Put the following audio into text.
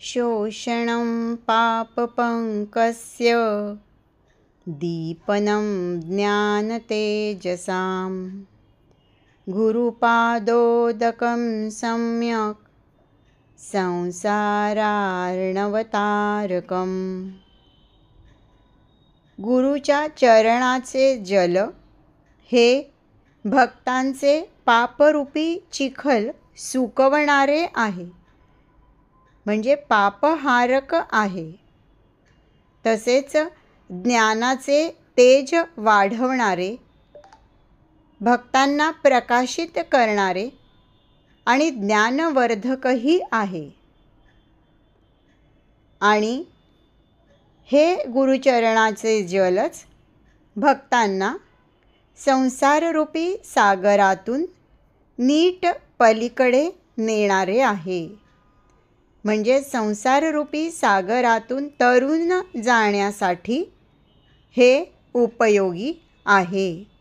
शोषणं पापपङ्कस्य दीपनं ज्ञानतेजसां। गुरुपादोदकं सम्यक् संसारार्णवतारकम्। गुरुच्या चरणाचे जल हे भक्तांचे पापरूपी चिखल सुकवणारे आहे. म्हणजे पापहारक आहे. तसेच ज्ञानाचे तेज वाढवणारे भक्तांना प्रकाशित करणारे आणि ज्ञानवर्धकही आहे. आणि हे गुरुचरणाचे जलच भक्तांना संसाररूपी सागरातून नीट पलीकडे नेणारे आहे. म्हणजे संसाररूपी सागरातून तरुण जाण्यासाठी हे उपयोगी आहे.